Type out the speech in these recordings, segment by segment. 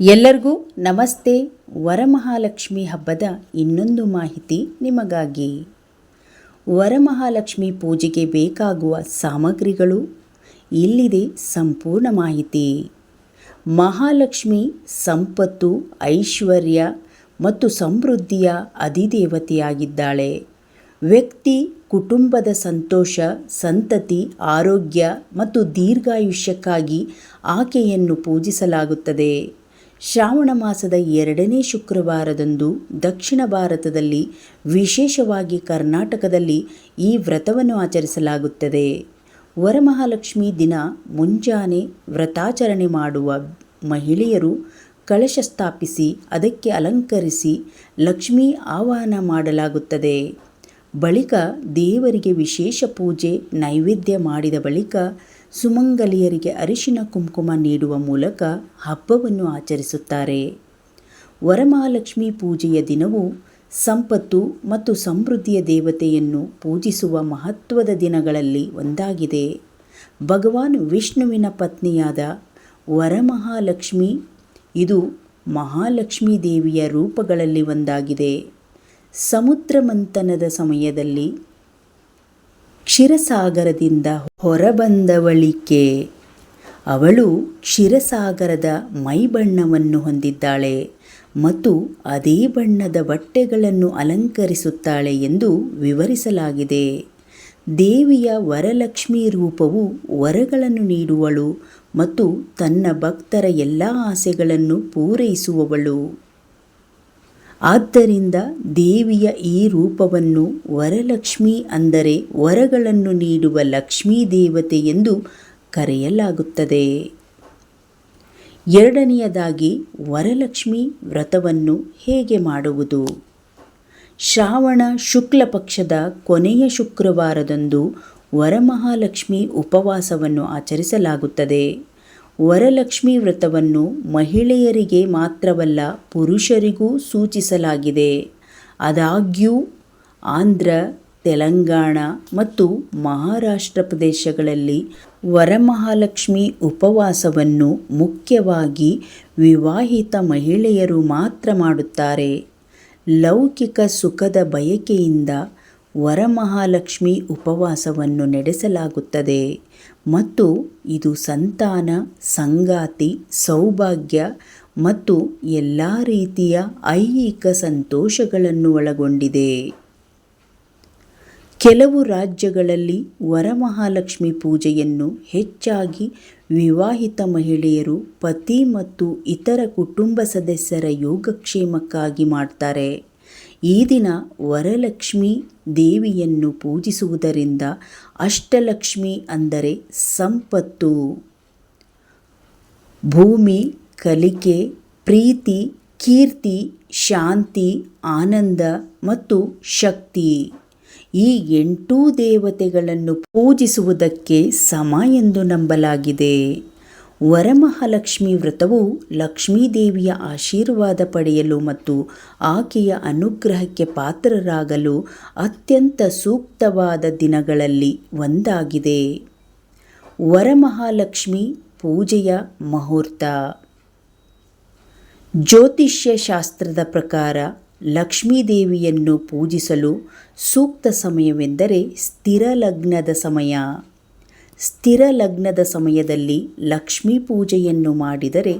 ಎಲ್ಲರಿಗೂ ನಮಸ್ತೆ. ವರಮಹಾಲಕ್ಷ್ಮಿ ಹಬ್ಬದ ಇನ್ನೊಂದು ಮಾಹಿತಿ ನಿಮಗಾಗಿ. ವರಮಹಾಲಕ್ಷ್ಮಿ ಪೂಜೆಗೆ ಬೇಕಾಗುವ ಸಾಮಗ್ರಿಗಳು, ಇಲ್ಲಿದೆ ಸಂಪೂರ್ಣ ಮಾಹಿತಿ. ಮಹಾಲಕ್ಷ್ಮಿ ಸಂಪತ್ತು, ಐಶ್ವರ್ಯ ಮತ್ತು ಸಮೃದ್ಧಿಯ ಅಧಿದೇವತೆಯಾಗಿದ್ದಾಳೆ. ವ್ಯಕ್ತಿ, ಕುಟುಂಬದ ಸಂತೋಷ, ಸಂತತಿ, ಆರೋಗ್ಯ ಮತ್ತು ದೀರ್ಘಾಯುಷ್ಯಕ್ಕಾಗಿ ಆಕೆಯನ್ನು ಪೂಜಿಸಲಾಗುತ್ತದೆ. ಶ್ರಾವಣ ಮಾಸದ ಎರಡನೇ ಶುಕ್ರವಾರದಂದು ದಕ್ಷಿಣ ಭಾರತದಲ್ಲಿ, ವಿಶೇಷವಾಗಿ ಕರ್ನಾಟಕದಲ್ಲಿ ಈ ವ್ರತವನ್ನು ಆಚರಿಸಲಾಗುತ್ತದೆ. ವರಮಹಾಲಕ್ಷ್ಮಿ ದಿನ ಮುಂಜಾನೆ ವ್ರತಾಚರಣೆ ಮಾಡುವ ಮಹಿಳೆಯರು ಕಳಶ ಸ್ಥಾಪಿಸಿ, ಅದಕ್ಕೆ ಅಲಂಕರಿಸಿ ಲಕ್ಷ್ಮೀ ಆವಾಹನ ಮಾಡಲಾಗುತ್ತದೆ. ಬಳಿಕ ದೇವರಿಗೆ ವಿಶೇಷ ಪೂಜೆ, ನೈವೇದ್ಯ ಮಾಡಿದ ಬಳಿಕ ಸುಮಂಗಲಿಯರಿಗೆ ಅರಿಶಿನ ಕುಂಕುಮ ನೀಡುವ ಮೂಲಕ ಹಬ್ಬವನ್ನು ಆಚರಿಸುತ್ತಾರೆ. ವರಮಹಾಲಕ್ಷ್ಮಿ ಪೂಜೆಯ ದಿನವು ಸಂಪತ್ತು ಮತ್ತು ಸಮೃದ್ಧಿಯ ದೇವತೆಯನ್ನು ಪೂಜಿಸುವ ಮಹತ್ವದ ದಿನಗಳಲ್ಲಿ ಒಂದಾಗಿದೆ. ಭಗವಾನ್ ವಿಷ್ಣುವಿನ ಪತ್ನಿಯಾದ ವರಮಹಾಲಕ್ಷ್ಮಿ ಇದು ಮಹಾಲಕ್ಷ್ಮೀ ದೇವಿಯ ರೂಪಗಳಲ್ಲಿ ಒಂದಾಗಿದೆ. ಸಮುದ್ರ ಮಂಥನದ ಸಮಯದಲ್ಲಿ ಕ್ಷೀರಸಾಗರದಿಂದ ಹೊರಬಂದವಳಿಕೆ. ಅವಳು ಕ್ಷೀರಸಾಗರದ ಮೈಬಣ್ಣವನ್ನು ಹೊಂದಿದ್ದಾಳೆ ಮತ್ತು ಅದೇ ಬಣ್ಣದ ಬಟ್ಟೆಗಳನ್ನು ಅಲಂಕರಿಸುತ್ತಾಳೆ ಎಂದು ವಿವರಿಸಲಾಗಿದೆ. ದೇವಿಯ ವರಲಕ್ಷ್ಮಿ ರೂಪವು ವರಗಳನ್ನು ನೀಡುವಳು ಮತ್ತು ತನ್ನ ಭಕ್ತರ ಎಲ್ಲ ಆಸೆಗಳನ್ನು ಪೂರೈಸುವವಳು. ಆದ್ದರಿಂದ ದೇವಿಯ ಈ ರೂಪವನ್ನು ವರಲಕ್ಷ್ಮಿ ಅಂದರೆ ವರಗಳನ್ನು ನೀಡುವ ಲಕ್ಷ್ಮೀ ದೇವತೆ ಎಂದು ಕರೆಯಲಾಗುತ್ತದೆ. ಎರಡನೆಯದಾಗಿ ವರಲಕ್ಷ್ಮಿ ವ್ರತವನ್ನು ಹೇಗೆ ಮಾಡುವುದು? ಶ್ರಾವಣ ಶುಕ್ಲ ಪಕ್ಷದ ಕೊನೆಯ ಶುಕ್ರವಾರದಂದು ವರಮಹಾಲಕ್ಷ್ಮಿ ಉಪವಾಸವನ್ನು ಆಚರಿಸಲಾಗುತ್ತದೆ. ವರಲಕ್ಷ್ಮಿ ವ್ರತವನ್ನು ಮಹಿಳೆಯರಿಗೆ ಮಾತ್ರವಲ್ಲ ಪುರುಷರಿಗೂ ಸೂಚಿಸಲಾಗಿದೆ. ಆದಾಗ್ಯೂ, ಆಂಧ್ರ, ತೆಲಂಗಾಣ ಮತ್ತು ಮಹಾರಾಷ್ಟ್ರ ಪ್ರದೇಶಗಳಲ್ಲಿ ವರಮಹಾಲಕ್ಷ್ಮಿ ಉಪವಾಸವನ್ನು ಮುಖ್ಯವಾಗಿ ವಿವಾಹಿತ ಮಹಿಳೆಯರು ಮಾತ್ರ ಮಾಡುತ್ತಾರೆ. ಲೌಕಿಕ ಸುಖದ ಬಯಕೆಯಿಂದ ವರಮಹಾಲಕ್ಷ್ಮಿ ಉಪವಾಸವನ್ನು ನಡೆಸಲಾಗುತ್ತದೆ ಮತ್ತು ಇದು ಸಂತಾನ, ಸಂಗಾತಿ, ಸೌಭಾಗ್ಯ ಮತ್ತು ಎಲ್ಲ ರೀತಿಯ ಐಹಿಕ ಸಂತೋಷಗಳನ್ನು ಒಳಗೊಂಡಿದೆ. ಕೆಲವು ರಾಜ್ಯಗಳಲ್ಲಿ ವರಮಹಾಲಕ್ಷ್ಮಿ ಪೂಜೆಯನ್ನು ಹೆಚ್ಚಾಗಿ ವಿವಾಹಿತ ಮಹಿಳೆಯರು, ಪತಿ ಮತ್ತು ಇತರ ಕುಟುಂಬ ಸದಸ್ಯರ ಯೋಗಕ್ಷೇಮಕ್ಕಾಗಿ ಮಾಡ್ತಾರೆ. ಈ ದಿನ ವರಲಕ್ಷ್ಮಿ ದೇವಿಯನ್ನು ಪೂಜಿಸುವುದರಿಂದ ಅಷ್ಟಲಕ್ಷ್ಮಿ ಅಂದರೆ ಸಂಪತ್ತು. ಭೂಮಿ, ಕಲಿಕೆ, ಪ್ರೀತಿ, ಕೀರ್ತಿ, ಶಾಂತಿ, ಆನಂದ ಮತ್ತು ಶಕ್ತಿ. ಈ ಎಂಟೂ ದೇವತೆಗಳನ್ನು ಪೂಜಿಸುವುದಕ್ಕೆ ಸಮ ಎಂದು ನಂಬಲಾಗಿದೆ. ವರಮಹಾಲಕ್ಷ್ಮಿ ವ್ರತವು ಲಕ್ಷ್ಮೀದೇವಿಯ ಆಶೀರ್ವಾದ ಪಡೆಯಲು ಮತ್ತು ಆಕೆಯ ಅನುಗ್ರಹಕ್ಕೆ ಪಾತ್ರರಾಗಲು ಅತ್ಯಂತ ಸೂಕ್ತವಾದ ದಿನಗಳಲ್ಲಿ ಒಂದಾಗಿದೆ. ವರಮಹಾಲಕ್ಷ್ಮಿ ಪೂಜೆಯ ಮುಹೂರ್ತ. ಜ್ಯೋತಿಷ್ಯ ಶಾಸ್ತ್ರದ ಪ್ರಕಾರ ಲಕ್ಷ್ಮೀದೇವಿಯನ್ನು ಪೂಜಿಸಲು ಸೂಕ್ತ ಸಮಯವೆಂದರೆ ಸ್ಥಿರ ಲಗ್ನದ ಸಮಯ. ಸ್ಥಿರ ಲಗ್ನದ ಸಮಯದಲ್ಲಿ ಲಕ್ಷ್ಮೀ ಪೂಜೆಯನ್ನು ಮಾಡಿದರೆ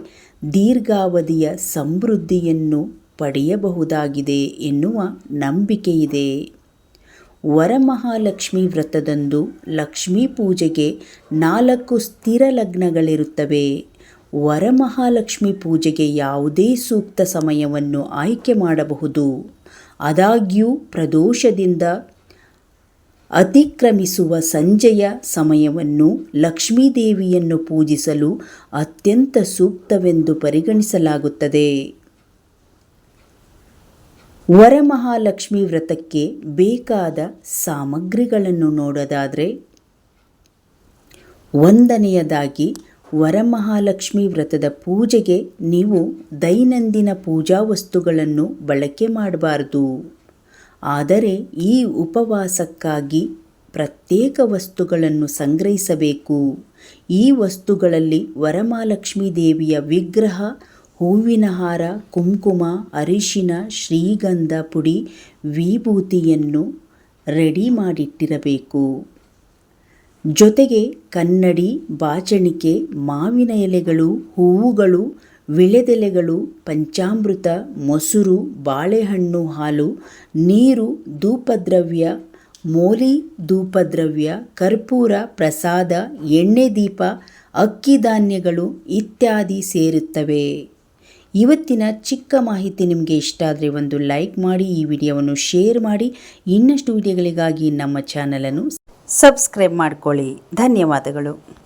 ದೀರ್ಘಾವಧಿಯ ಸಮೃದ್ಧಿಯನ್ನು ಪಡೆಯಬಹುದಾಗಿದೆ ಎನ್ನುವ ನಂಬಿಕೆಯಿದೆ. ವರಮಹಾಲಕ್ಷ್ಮಿ ವ್ರತದಂದು ಲಕ್ಷ್ಮೀ ಪೂಜೆಗೆ ನಾಲ್ಕು ಸ್ಥಿರ ಲಗ್ನಗಳಿರುತ್ತವೆ. ವರಮಹಾಲಕ್ಷ್ಮಿ ಪೂಜೆಗೆ ಯಾವುದೇ ಸೂಕ್ತ ಸಮಯವನ್ನು ಆಯ್ಕೆ ಮಾಡಬಹುದು. ಆದಾಗ್ಯೂ ಪ್ರದೋಷದಿಂದ ಅತಿಕ್ರಮಿಸುವ ಸಂಜೆಯ ಸಮಯವನ್ನು ಲಕ್ಷ್ಮೀದೇವಿಯನ್ನು ಪೂಜಿಸಲು ಅತ್ಯಂತ ಸೂಕ್ತವೆಂದು ಪರಿಗಣಿಸಲಾಗುತ್ತದೆ. ವರಮಹಾಲಕ್ಷ್ಮಿ ವ್ರತಕ್ಕೆ ಬೇಕಾದ ಸಾಮಗ್ರಿಗಳನ್ನು ನೋಡೋದಾದರೆ, ಒಂದನೆಯದಾಗಿ ವರಮಹಾಲಕ್ಷ್ಮಿ ವ್ರತದ ಪೂಜೆಗೆ ನೀವು ದೈನಂದಿನ ಪೂಜಾ ವಸ್ತುಗಳನ್ನು ಬಳಕೆ ಮಾಡಬಾರದು. ಆದರೆ ಈ ಉಪವಾಸಕ್ಕಾಗಿ ಪ್ರತ್ಯೇಕ ವಸ್ತುಗಳನ್ನು ಸಂಗ್ರಹಿಸಬೇಕು. ಈ ವಸ್ತುಗಳಲ್ಲಿ ವರಮಹಾಲಕ್ಷ್ಮೀ ದೇವಿಯ ವಿಗ್ರಹ, ಹೂವಿನ ಹಾರ, ಕುಂಕುಮ, ಅರಿಶಿನ, ಶ್ರೀಗಂಧ ಪುಡಿ, ವಿಭೂತಿಯನ್ನು ರೆಡಿ ಮಾಡಿಟ್ಟಿರಬೇಕು. ಜೊತೆಗೆ ಕನ್ನಡಿ, ಬಾಚಣಿಕೆ, ಮಾವಿನ ಎಲೆಗಳು, ಹೂವುಗಳು ವಿಳೆದೆಲೆಗಳು, ಪಂಚಾಮೃತ, ಮೊಸರು, ಬಾಳೆಹಣ್ಣು ಹಾಲು, ನೀರು, ಧೂಪದ್ರವ್ಯ, ಮೋಲಿ ಧೂಪದ್ರವ್ಯ, ಕರ್ಪೂರ, ಪ್ರಸಾದ, ಎಣ್ಣೆ ದೀಪ, ಅಕ್ಕಿ ಧಾನ್ಯಗಳು ಇತ್ಯಾದಿ ಸೇರುತ್ತವೆ. ಇವತ್ತಿನ ಚಿಕ್ಕ ಮಾಹಿತಿ ನಿಮಗೆ ಇಷ್ಟ ಆದರೆ ಒಂದು ಲೈಕ್ ಮಾಡಿ, ಈ ವಿಡಿಯೋವನ್ನು ಶೇರ್ ಮಾಡಿ. ಇನ್ನಷ್ಟು ವಿಡಿಯೋಗಳಿಗಾಗಿ ನಮ್ಮ ಚಾನಲನ್ನು ಸಬ್ಸ್ಕ್ರೈಬ್ ಮಾಡಿಕೊಳ್ಳಿ. ಧನ್ಯವಾದಗಳು.